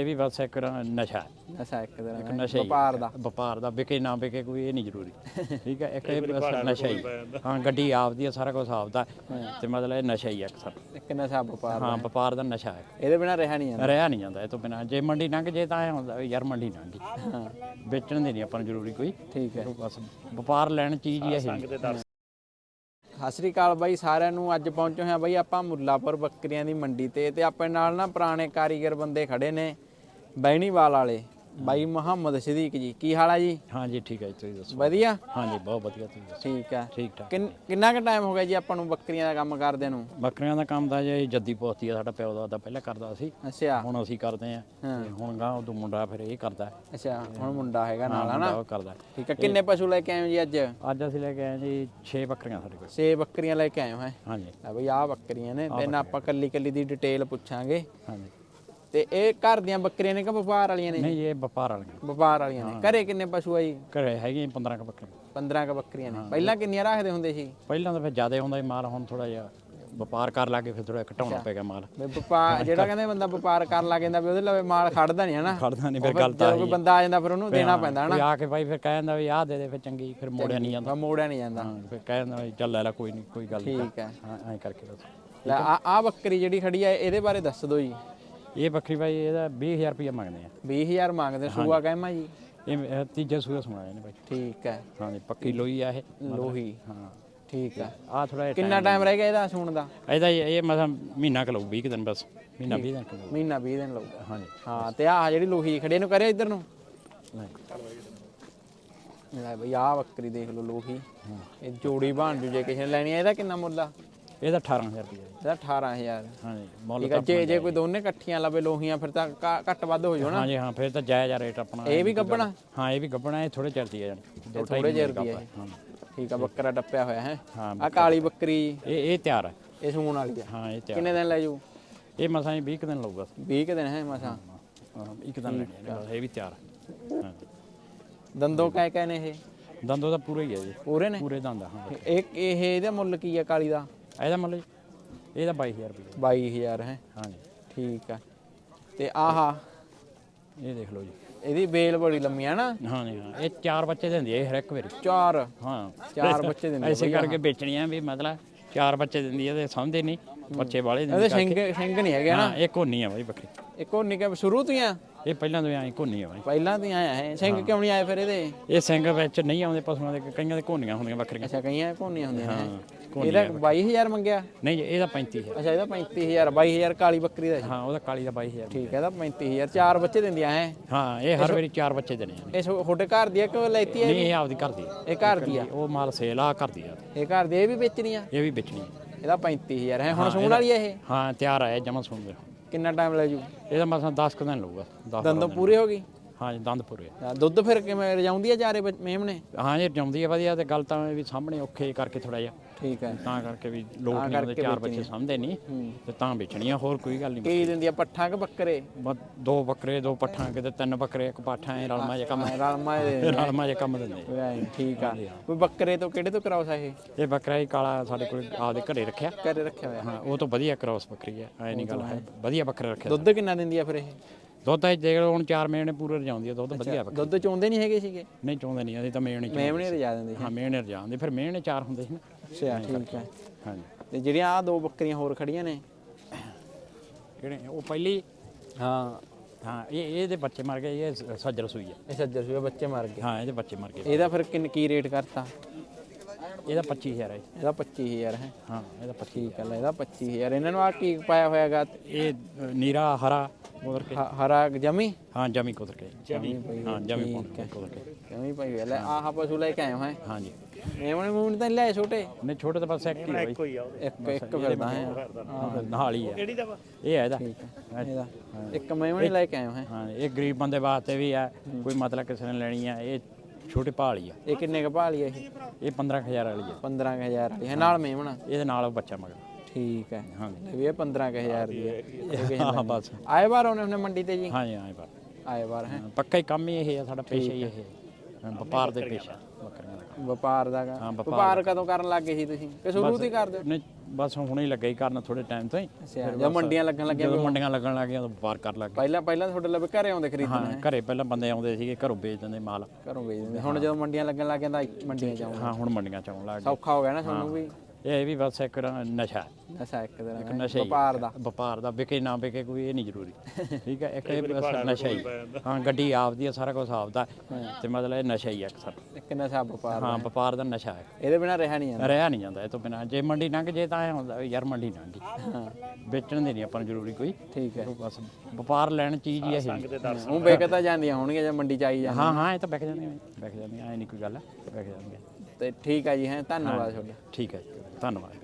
ਇਹ ਵੀ ਬਸ ਇੱਕ ਨਸ਼ਾ। ਹੈ ਨਸ਼ਾ ਇੱਕ ਤਰ੍ਹਾਂ ਇੱਕ ਦਾ ਨਸ਼ਾ ਹੀ। ਵਪਾਰ ਦਾ। ਵਪਾਰ ਦਾ ਵਿਕੇ ਨਾ ਵਿਕੇ ਕੋਈ ਇਹ ਨਹੀਂ ਜ਼ਰੂਰੀ। ਠੀਕ ਹੈ? ਇੱਕ ਇਹ ਬਸ ਨਸ਼ਾ ਹੀ। ਹਾਂ ਗੱਡੀ ਆਪਦੀ ਹੈ ਸਾਰਾ ਕੁਝ ਆਪਦਾ। ਤੇ ਮਤਲਬ ਇਹ ਨਸ਼ਾ ਹੀ ਹੈ ਅਕਸਰ ਇੱਕ ਨਸ਼ਾ ਵਪਾਰ ਹਾਂ ਵਪਾਰ ਦਾ ਨਸ਼ਾ ਹੈ। ਇਹਦੇ ਬਿਨਾ ਰਿਹਾ ਨਹੀਂ ਜਾਂਦਾ। ਰਿਹਾ ਨਹੀਂ ਜਾਂਦਾ ਇਹ ਤੋਂ ਬਿਨਾ। ਜੇ ਮੰਡੀ ਲੰਘ ਜੇ ਤਾਂ ਐ ਹੁੰਦਾ ਵੀ ਯਾਰ ਮੰਡੀ ਲੰਘ ਗਈ। ਹਾਂ। ਵੇਚਣ ਦੀ ਨਹੀਂ ਆਪਾਂ ਨੂੰ ਜ਼ਰੂਰੀ ਕੋਈ। ਠੀਕ ਹੈ। ਬਸ ਵਪਾਰ ਲੈਣ ਚੀਜ਼ ਹੀ ਇਹ। ਸਤਿ ਸ੍ਰੀ ਅਕਾਲ ਬਾਈ ਸਾਰਿਆਂ ਨੂੰ ਅੱਜ ਪਹੁੰਚੇ ਹੋਏ ਆ ਬਾਈ ਆਪਾਂ ਮੁੱਲਾਪੁਰ ਬੱਕਰੀਆਂ ਦੀ ਮੰਡੀ ਤੇ। ਤੇ ਆਪਣੇ ਨਾਲ ਨਾ ਪੁਰਾਣੇ ਕਾਰੀਗਰ ਬੰਦੇ ਖੜੇ ਨੇ। ਬੈਣੀਵਾਲ ਵਾਲੇ ਬਾਈ ਮੁਹੰਮਦ ਸਦੀਕ ਜੀ ਕੀ ਹਾਲ ਆ ਜੀ? ਹਾਂ ਜੀ ਠੀਕ ਹੈ ਜੀ, ਤੁਸੀਂ ਦੱਸੋ। ਵਧੀਆ? ਹਾਂ ਜੀ ਬਹੁਤ ਵਧੀਆ ਤੁਸੀਂ ਦੱਸੋ। ਠੀਕ ਹੈ ਠੀਕ ਠਾਕ। ਕਿੰਨ- ਕਿੰਨਾ ਕੁ ਟਾਈਮ ਹੋ ਗਿਆ ਜੀ ਆਪਾਂ ਨੂੰ ਬੱਕਰੀਆਂ ਦਾ ਕੰਮ ਕਰਦੇ ਨੂੰ? ਬੱਕਰੀਆਂ ਦਾ ਕੰਮ ਤਾਂ ਜੀ ਜੱਦੀ ਪੋਤੀ ਆ ਸਾਡਾ ਪਿਓ ਦਾ ਪਹਿਲਾਂ ਕਰਦਾ ਸੀ। ਅੱਛਾ। ਹੁਣ ਅਸੀਂ ਕਰਦੇ ਆ। ਹਾਂ। ਤੇ ਹੁਣ ਗਾਂ ਉਦੋਂ ਮੁੰਡਾ ਫਿਰ ਇਹ ਕਰਦਾ। ਹੈ। ਅੱਛਾ ਹੁਣ ਮੁੰਡਾ ਹੈਗਾ ਨਾਲ ਮੁੰਡਾ ਹਨਾ? ਉਹ ਕਰਦਾ। ਹੈ। ਠੀਕ ਹੈ ਕਿੰਨੇ ਪਸ਼ੂ ਲੈ ਕੇ ਆਏ ਹੋ ਜੀ ਅੱਜ? ਅੱਜ ਅਸੀਂ ਲੈ ਕੇ ਆਏ ਜੀ 6 ਬੱਕਰੀਆਂ ਸਾਡੇ ਕੋਲ। ਛੇ ਬੱਕਰੀਆਂ ਲੈ ਕੇ ਆਏ ਹੋ ਹੈ? ਹਾਂ ਜੀ। ਆ ਬਈ ਆਹ ਬੱਕਰੀਆਂ ਨੇ ਤੇ ਨਾ ਆਪਾਂ ਕੱਲੀ ਕੱਲੀ ਦੀ ਡਿਟੇਲ ਪੁੱਛਾਂਗੇ। ਹਾਂ ਜੀ। ਤੇ ਇਹ ਘਰ ਦੀਆਂ ਬੱਕਰੀਆਂ ਨੇ ਕਿ ਵਪਾਰ ਵਾਲੀਆਂ ਨੇ? ਨਹੀਂ ਇਹ ਵਪਾਰ ਵਾਲੀਆਂ। ਵਪਾਰ ਵਾਲੀਆਂ ਨੇ। ਘਰੇ ਕਿੰਨੇ ਪਸ਼ੂ ਆ ਜੀ? ਘਰੇ ਹੈਗੀਆਂ 15 ਕ ਬੱਕਰੀਆਂ। 15 ਕ ਬੱਕਰੀਆਂ ਨੇ। ਪਹਿਲਾਂ ਕਿੰਨੀਆਂ ਰੱਖਦੇ ਹੁੰਦੇ ਸੀ? ਪਹਿਲਾਂ ਤਾਂ ਫਿਰ ਜ਼ਿਆਦਾ ਹੁੰਦਾ ਸੀ ਮਾਲ ਹੁਣ ਥੋੜਾ ਜਿਹਾ ਵਪਾਰ ਕਰ ਲਾਗੇ ਫਿਰ ਥੋੜਾ ਘਟਾਉਣਾ ਪੈ ਗਿਆ ਮਾਲ। ਵੀ ਵਪਾਰ ਜਿਹੜਾ ਕਹਿੰਦੇ ਬੰਦਾ ਵਪਾਰ ਕਰਨ ਲੱਗ ਜਾਂਦਾ ਵੀ ਉਹਦੇ ਲਵੇ ਮਾਲ ਖੜਦਾ ਨਹੀਂ ਹਨਾ? ਖੜਦਾ ਨਹੀਂ ਫਿਰ ਗੱਲ ਤਾਂ ਜਦੋਂ ਕੋਈ ਬੰਦਾ ਆ ਜਾਂਦਾ ਫਿਰ ਉਹਨੂੰ ਦੇਣਾ ਪੈਂਦਾ ਹਨਾ? ਕੋਈ ਆ ਕੇ ਭਾਈ ਫਿਰ ਕਹਿ ਜਾਂਦਾ ਵੀ ਆਹ ਦੇ ਦੇ ਫਿਰ ਚੰਗੀ ਫਿਰ ਮੋੜਿਆ ਨਹੀਂ ਜਾਂਦਾ। ਮੋੜਿਆ ਨਹੀਂ ਜਾਂਦਾ। ਹਾਂ ਫਿਰ ਕਹਿ ਦਿੰਦਾ ਵੀ ਚੱਲ ਲੈ ਲੈ ਕੋਈ ਨਹੀਂ ਕੋਈ ਗੱਲ ਨਹੀਂ। ਠੀਕ ਹੈ। ਹਾਂ ਐਂ ਕਰਕੇ ਬਸ। ਲੈ ਆ ਆ ਬੱਕਰੀ ਜਿਹੜੀ ਖੜੀ ਆ ਇਹਦੇ ਬਾਰੇ ਦੱਸ ਦਿਓ ਜੀ। ਇਹ ਬੱਕਰੀ ਭਾਈ ਇਹਦਾ 20000 ਰੁਪਏ ਮੰਗਦੇ ਆ। 20000 ਮੰਗਦੇ ਸੂਆ ਕਹਿਮਾ ਜੀ? ਇਹ ਇਹ ਤੀਜਾ ਸੂਆ ਸੁਣਾਇਆ ਨੇ ਭਾਈ ਠੀਕ ਹੈ ਹਾਂ ਜੀ ਪੱਕੀ ਲੋਈ ਆ ਇਹ। ਲੋਹੀ। ਹਾਂ। ਠੀਕ ਹੈ ਆ ਥੋੜਾ ਕਿੰਨਾ ਟਾਈਮ ਰਹਿ ਗਿਆ ਇਹਦਾ ਸੂਣ ਦਾ? ਇਹਦਾ ਇਹ ਮਸਾਂ ਮਹੀਨਾ ਕੁ ਲਊ 20 ਕੁ ਦਿਨ ਬਸ। ਮਹੀਨਾ 20 ਦਿਨ ਲਊ। ਮਹੀਨਾ 20 ਦਿਨ ਲੱਗੂਗਾ ਹਾਂ ਜੀ ਹਾਂ ਤੇ ਆਹ ਜਿਹੜੀ ਲੋਹੀ ਖੜੀ ਇਹਨੂੰ ਕਰਿਆ ਇੱਧਰ ਨੂੰ। ਨਹੀਂ। ਲੈ ਬਈ ਆਹ ਬੱਕਰੀ ਦੇਖ ਲਓ ਲੋਹੀ। ਇਹ ਜੋੜੀ ਬਣ ਜੂ ਜੇ ਕਿਸੇ ਨੇ ਲੈਣੀ ਆ ਇਹਦਾ ਕਿੰਨਾ ਮੁੱਲ ਆ? ਇਹਦਾ 18000 ਰੁਪਏ ਇਹਦਾ 18000 ਹਾਂ ਜੀ ਮੁੱਲ ਠੀਕ ਜੇ ਜੇ ਕੋਈ ਦੋਨੇ ਇਕੱਠੀਆਂ ਲਵੇ ਲੋਹੀਆਂ ਫਿਰ ਤਾਂ ਘ- ਘੱਟ ਵੱਧ ਹੋ ਜਾਣਾ ਹਾਂ ਜੀ ਹਾਂ ਫਿਰ ਤਾਂ ਜਾਇਜ਼ ਆ ਰੇਟ ਆਪਣਾ। ਇਹ ਵੀ ਗੱਬਣਾ? ਹਾਂ ਇਹ ਵੀ ਗੱਬਣਾ ਇਹ ਥੋੜੇ ਚਿਰ ਦੀ ਆ ਜਾਣੀ। ਦੋ ਥੋੜੇ ਗੱਭ ਇਹ। ਹਾਂ। ਠੀਕ ਆ ਬੱਕਰਾ ਟੱਪਿਆ ਹੋਇਆ ਹੈ? ਹਾਂ ਆ ਕਾਲੀ ਬੱਕਰੀ। ਇਹ ਇਹ ਤਿਆਰ ਹੈ ਇਹ ਸੂਣ ਵਾਲੀ ਆ। ਹਾਂ ਇਹ ਤਿਆਰ ਕਿੰਨੇ ਦਿਨ ਲੈ ਜੂ ਇਹ ਮਸਾਂ ਹੀ 20 ਕੁ ਦਿਨ ਲਊਗਾ। 20 ਕੁ ਦਿਨ ਹੈ ਮਸਾ? ਹਾਂ ਇੱਕ ਦਿਨ ਲੈਣੀ ਹੈ ਬਸ, ਇਹ ਵੀ ਤਿਆਰ ਹੈ ਹਾਂ। ਦੰਦੋਂ ਕਹਿ ਕਹਿ ਨੇ ਇਹ? ਦੰਦੋਂ ਦਾ ਪੂਰਾ ਹੀ ਹੈ ਜੀ। ਪੂਰੇ ਨੇ? ਪੂਰੇ ਦੰਦ ਆ, ਹਾਂ। ਇਹ ਇਹ ਇਹਦਾ ਮੁੱਲ ਕੀ ਆ ਕਾਲੀ ਦਾ? ਇਹਦਾ ਮੁੱਲ ਜੀ ਇਹਦਾ 22000 ਰੁਪਏ। 22000 ਹੈ ਹਾਂ। ਜੀ ਠੀਕ ਆ। ਤੇ ਆਹਾ। ਇਹ ਦੇਖ ਲਓ ਜੀ। ਇਹਦੀ ਬੇਲ ਬੜੀ ਲੰਮੀ ਆ ਨਾ। ਹਾਂ ਜੀ ਹਾਂ। ਇਹ ਚਾਰ ਬੱਚੇ ਦਿੰਦੀ ਹੈ ਹਰ ਇੱਕ ਵਾਰੀ। ਚਾਰ? ਹਾਂ। ਚਾਰ ਬੱਚੇ ਦਿੰਦੇ ਐਸੇ ਕਰਕੇ ਵੇਚਣੀਆਂ ਵੀ ਮਤਲਬ ਚਾਰ ਬੱਚੇ ਦਿੰਦੀ ਹੈ ਤੇ ਸਮਝਦੇ ਨਹੀਂ। ਬੱਚੇ ਵਾਲੇ ਦਿੰਦੀ ਇਹਦੇ ਸਿੰਘ ਸਿੰਘ ਨਹੀਂ ਹੈਗੇ ਨਾ। ਹਾਂ ਇਹ ਕੋਨੀ ਆ ਬਾਈ ਬੱਕਰੀ ਇੱਕ ਉਹ ਨਿੱਕੇ ਸ਼ੁਰੂ ਤੋਂ ਹੀ ਆ ਇਹ ਪਹਿਲਾਂ ਤੋਂ ਐਂ ਕੋਨੀ ਆ ਬਾਈ। ਪਹਿਲਾਂ ਤੋਂ ਹੀ ਆਇਆ ਹੈ? ਸਿੰਘ ਕਿਉਂ ਨਹੀਂ ਆਏ ਫਿਰ ਇਹਦੇ? ਇਹ ਸਿੰਘ ਵਿੱਚ ਨਹੀਂ ਆਉਂਦੇ ਪਸ਼ੂਆਂ ਦੇ ਕਈਆਂ ਦੇ ਕੋਨੀਆਂ ਹੁੰਦੀਆਂ ਬੱਕਰੀਆਂ ਅੱਛਾ ਕਈਆਂ ਕੋਨੀਆਂ ਹੁੰਦੀਆਂ ਨੇ ਹਾਂ? ਕੋਨੀ ਇਹਦਾ 22000 ਮੰਗਿਆ? ਨਹੀਂ ਇਹਦਾ 35000 ਅੱਛਾ ਇਹਦਾ 35000 22000 ਕਾਲੀ ਬੱਕਰੀ ਦਾ। ਹਾਂ ਉਹਦਾ ਕਾਲੀ ਦਾ 22000 ਠੀਕ ਹੈ ਇਹਦਾ 35000 ਚਾਰ ਬੱਚੇ ਦਿੰਦੀਆਂ ਹੈ? ਹਾਂ ਇਹ ਹਰ ਵਾਰੀ ਚਾਰ ਬੱਚੇ ਦੇਣੇ ਆ। ਇਹ ਤੁਹਾਡੇ ਘਰ ਦੀ ਆ ਕਿ ਲੈਤੀ ਹੈ ਨਹੀਂ ਇਹ? ਆਪਦੀ ਘਰ ਦੀ। ਇਹ ਘਰ ਦੀ ਆ? ਉਹ ਮਾਲ ਸੇਲ ਆ ਘਰ ਦੀ ਆ। ਇਹ ਘਰ ਦੀ ਇਹ ਵੀ ਵੇਚਣੀ ਆ? ਇਹ ਵੀ ਵੇਚਣੀ ਆ। ਇਹਦਾ 35000 ਹੈ? ਹੁਣ ਸੂਣ ਵਾਲੀ ਆ ਇਹ? ਹਾਂ ਤਿਆਰ ਆਇਆ ਜਮਾ ਸੁਣ ਲਿਓ ਕਿੰਨਾ ਟਾਈਮ ਲੈ ਜੂ? ਇਹਦਾ ਮਸਾਂ 10 ਕੁ ਦਿਨ ਲਊਗਾ 10 ਦੰਦੋਂ ਪੂਰੀ ਹੋ ਗਈ ਹਾਂ ਜੀ ਦੰਦ ਪੂਰੇ ਆ। ਆ, ਦੁੱਧ ਫਿਰ ਕਿਵੇਂ ਰਜਾਉਂਦੀ ਆ ਚਾਰੇ ਬੱਚ- ਮੇਮਣੇ ਹਾਂ ਜੀ ਜਾਉਂਦੀ ਆ ਵਧੀਆ ਤੇ ਗੱਲ ਤਾਂ ਇਹ ਵੀ ਸਾਹਮਣੇ ਔਖੇ ਕਰਕੇ ਥੋੜਾ ਜਿਹਾ। ਠੀਕ ਹੈ। ਤਾਂ ਕਰਕੇ ਵੀ ਲੋਕ ਨਹੀਂ ਆਉਂਦੇ ਚਾਰ ਬੱਚੇ ਸਮਝਦੇ ਨਹੀਂ ਤੇ ਤਾਂ ਵੇਚਣੀਆਂ ਹੋਰ ਕੋਈ ਗੱਲ ਨਹੀਂ ਕੀ ਦਿੰਦੀ ਆ ਪੱਠਾ ਕਿ ਬੱਕਰੇ? ਬਸ ਦੋ ਬੱਕਰੇ ਦੋ ਪੱਠਾਂ ਕਿਤੇ ਤਿੰਨ ਬੱਕਰੇ ਇੱਕ ਪਾਠਾ ਐ ਰਲਮਾ ਜਿਹਾ ਕੰਮ। ਰਲਮਾ ਦੇ ਰਲਮਾ ਜਿਹਾ ਕੰਮ ਦਿੰਦੇ। ਠੀਕ ਆ। ਕੋਈ ਬੱਕਰੇ ਤੋਂ ਕਿਹੜੇ ਤੋਂ ਕਰਾਉਸਾ ਇਹ ਇਹ ਬੱਕਰਾ ਹੀ ਕਾਲਾ ਸਾਡੇ ਕੋਲ ਆਪਦੇ ਘਰੇ ਰੱਖਿਆ। ਘਰੇ ਰੱਖਿਆ ਹੋਇਆ। ਹਾਂ ਉਹ ਤੋਂ ਵਧੀਆ ਕ੍ਰੋਸ ਬੱਕਰੀ ਹੈ ਐ ਨਹੀਂ ਗੱਲ ਹੈ। ਵਧੀਆ ਬੱਕਰਾ ਰੱਖਿਆ ਦੁੱਧ ਕਿੰਨਾ ਦਿੰਦੀ ਆ ਫਿਰ ਇਹ? ਦੁੱਧ ਤਾਂ ਦੇਖ ਲਓ ਹੁਣ 4 ਮਹੀਨੇ ਪੂਰੇ ਰਜਾਉਂਦੀ ਆ ਦੁੱਧ ਵਧੀਆ ਬੱਕਰੀ ਦੁੱਧ ਚੋਂਦੇ ਨਹੀਂ ਹੈਗੇ ਸੀਗੇ? ਨਹੀਂ ਚਾਹੁੰਦੇ ਨਹੀਂ ਅਸੀਂ ਤਾਂ ਮੇਣ ਹੀ ਮੇਮਣੇ ਰਜਾ ਦਿੰਦੇ ਹਾਂ ਮੇਣ ਰਜਾਉਂਦੇ ਫਿਰ ਮੇਣ ਚਾਰ ਹੁੰਦੇ ਸੀ ਨਾ। ਅੱਛਾ ਠੀਕ ਹੈ। ਹਾਂਜੀ। ਤੇ ਜਿਹੜੀਆਂ ਆ ਦੋ ਬੱਕਰੀਆਂ ਹੋਰ ਖੜੀਆਂ ਨੇ? ਕਿਹੜੇ? ਉਹ ਪਹਿਲੀ? ਹਾਂ। ਹਾਂ ਇਹ ਇਹਦੇ ਬੱਚੇ ਮਰ ਗਏ ਇਹ ਸ- ਸੱਜਰ ਸੂਈ ਆ। ਇਹ ਸੱਜਰ ਸੂਏ ਬੱਚੇ ਮਰ ਗਏ। ਹਾਂ ਇਹਦੇ ਬੱਚੇ ਮਰ ਗਏ। ਇਹਦਾ ਫਿਰ ਕਿੰਨ ਕੀ ਰੇਟ ਕਰਤਾ? ਇਹਦਾ 25000 ਹੈ। ਇਹਦਾ 25000 ਹੈ? ਹਾਂ ਇਹਦਾ 25 ਠੀਕ ਹੈ ਲੈ ਇਹਦਾ 25000 ਇਹਨਾਂ ਨੂੰ ਆ ਕੀ ਪਾਇਆ ਹੋਇਆਗਾ? ਇਹ ਅ, ਨੀਰਾ ਹਰਾ। ਉਧਰ ਕੇ। ਹਰਾ ਜਮੀ? ਹਾਂ ਜਮੀ ਕੁਦਰ ਕੇ। ਜਮੀ ਹਾਂ ਜਮੀ ਕੁਦਰ ਕੇ ਜਮੀ ਪਈ ਹੋਈ ਆ। ਲੈ ਆਹ ਪਸ਼ੂ ਲੈ ਕੇ ਆਏ ਹੋ ਹੈ ਹਾਂ ਜੀ। ਮੇਮਣੇ ਮੂਣ ਤਾਂ ਨੀ ਲਿਆਏ ਛੋਟੇ? ਨਹੀਂ ਛੋਟੇ ਤਾਂ ਬਸ ਇੱਕ ਹੀ ਆ ਬਾਈ। ਇੱਕ ਇੱਕ ਫਿਰਦਾ ਹੈ। ਹਾਂ, ਨਾਲ ਹੀ ਹੈ ਇਹ ਹੈ ਇਹਦਾ। ਠੀਕ ਹੈ ਇਹਦਾ। ਇੱਕ ਮੇਮਣੇ ਲੈ ਕੇ ਆਏ ਹੋ ਹੈ ਹਾਂ ਇਹ ਗਰੀਬ ਬੰਦੇ ਵਾਸਤੇ ਵੀ ਹੈ। ਕੋਈ ਮਤਲਬ ਕਿਸੇ ਨੇ ਲੈਣੀ ਆ। ਇਹ ਛੋਟੇ ਭਾਲੀ ਆ। ਇਹ ਕਿੰਨੇ ਕ ਭਾਲੀ ਹੈ ਇਹ? ਇਹ 15000 ਵਾਲੀ ਆ। 15000 ਵਾਲੀ ਹੈ। ਨਾਲ ਮੇਮਣਾ ਇਹਦੇ ਨਾਲ ਉਹ ਬੱਚਾ ਮਗਰ। ਠੀਕ ਹੈ। ਹਾਂ ਵੀ ਇਹ 15000 ਦੀ ਹੈ। ਇਹ ਹਾਂ ਬਸ। ਆਏ ਵਾਰ ਉਹਨੇ ਉਹਨੇ ਮੰਡੀ ਤੇ ਜੀ? ਹਾਂ ਜੀ ਹਾਂ ਪਰ ਆਏ ਵਾਰ ਹੈ? ਪੱਕਾ ਹੀ ਕੰਮ ਹੀ ਇਹ ਆ ਸਾਡਾ ਪੇਸ਼ਾ ਹੀ ਇਹ ਹੈ। ਹਾਂ, ਵਪਾਰ ਦੇ ਪੇਸ਼ਾ ਬੱਕਰੀਆਂ ਦਾ। ਵਪਾਰ ਦਾ। ਹਾਂ, ਵਪਾਰ ਕਦੋਂ ਕਰਨ ਲੱਗੇ ਸੀ ਤੁਸੀਂ? ਕਿ ਸ਼ੁਰੂ ਤੋਂ ਹੀ ਕਰਦੇ ਹੋ? ਨਹੀਂ ਬਸ ਹੁਣੇ ਹੀ ਲੱਗਾ ਹੀ ਕਰਨ ਥੋੜੇ ਟਾਈਮ ਤੋਂ ਹੀ। ਜਦ ਮੰਡੀਆਂ ਲੱਗਣ ਲੱਗੀਆਂ ਜਦੋਂ ਮੰਡੀਆਂ ਲੱਗਣ ਲੱਗ ਗਈਆਂ ਉਦੋਂ ਵਪਾਰ ਕਰ ਲੱਗ ਪਹਿਲਾਂ ਪਹਿਲਾਂ ਤੁਹਾਡੇ ਲੱਭੇ ਘਰੇ ਆਉਂਦੇ ਗਏ ਖਰੀਦਣ ਹਾਂ ਘਰੇ ਪਹਿਲਾਂ ਬੰਦੇ ਆਉਂਦੇ ਸੀਗੇ ਘਰੋਂ ਵੇਚ ਦਿੰਦੇ ਮਾਲ। ਘਰੋਂ ਵੇਚ ਦਿੰਦੇ। ਹੁਣ ਜਦੋਂ ਮੰਡੀਆਂ ਲੱਗਣ ਲੱਗ ਜਾਂਦਾ ਮੰਡੀਆਂ ਚ ਆਉਂਦੇ ਹਾਂ ਹੁਣ ਮੰਡੀਆਂ ਚ ਆਉਣ ਲੱਗ ਸੌਖਾ ਹੋ ਗਿਆ ਨਾ ਤੁਹਾਨੂੰ ਵੀ? ਗਏ ਇਹ ਵੀ ਬਸ ਇੱਕ ਰ- ਨਸ਼ਾ। ਹੈ। ਨਸ਼ਾ ਇੱਕ ਤਰ੍ਹਾਂ ਦਾ ਨਸ਼ਾ ਹੀ ਵਪਾਰ ਦਾ। ਵਪਾਰ ਦਾ ਵਿਕੇ ਨਾ ਵਿਕੇ ਕੋਈ ਇਹ ਨਹੀਂ ਜ਼ਰੂਰੀ। ਠੀਕ ਹੈ ਇੱਕ ਇਹ ਬਸ ਨਸ਼ਾ ਹੀ। ਹਾਂ ਗੱਡੀ ਆਪਦੀ ਹੈ ਸਾਰਾ ਕੁਝ ਆਪਦਾ। ਤੇ ਮਤਲਬ ਇਹ ਨਸ਼ਾ ਹੀ ਹੈ ਅਕਸਰ ਇੱਕ ਨਸ਼ਾ ਵਪਾਰ ਹਾਂ ਵਪਾਰ ਦਾ ਨਸ਼ਾ ਹੈ। ਇਹਦੇ ਬਿਨਾ ਰਿਹਾ ਨਹੀਂ ਜਾਂਦਾ। ਰਹਿ ਨਹੀਂ ਜਾਂਦਾ ਇਹ ਤੋਂ ਬਿਨਾ। ਜੇ ਮੰਡੀ ਲੰਘ ਜੇ ਤਾਂ ਐ ਹੁੰਦਾ ਵੀ ਯਾਰ ਮੰਡੀ ਲੰਘ ਗਈ। ਹਾਂ। ਵੇਚਣ ਦੀ ਨਹੀਂ ਆਪਾਂ ਨੂੰ ਜ਼ਰੂਰੀ ਕੋਈ। ਠੀਕ ਹੈ। ਬਸ ਵਪਾਰ ਲੈਣ ਚੀਜ਼ ਹੀ ਇਹ। ਉਹ ਵਿਕ ਤਾਂ ਜਾਂਦੀਆਂ ਹੋਣਗੀਆਂ ਜੇ ਮੰਡੀ ਚ ਆਈ ਜਾਂਦੀਆਂ। ਹਾਂ ਹਾਂ ਇਹ ਤਾਂ ਵਿਕ ਜਾਂਦੀਆਂ ਵਿਕ ਜਾਂਦੀਆਂ ਐ ਨਹੀਂ ਕੋਈ ਗੱਲ ਵਿਕ ਜਾਂਦੀਆਂ। ਤੇ ਠੀਕ ਹੈ ਜੀ ਹੈ। ਧੰਨਵਾਦ ਤੁਹਾਡਾ। ਠੀਕ ਹੈ ਧੰਨਵਾਦ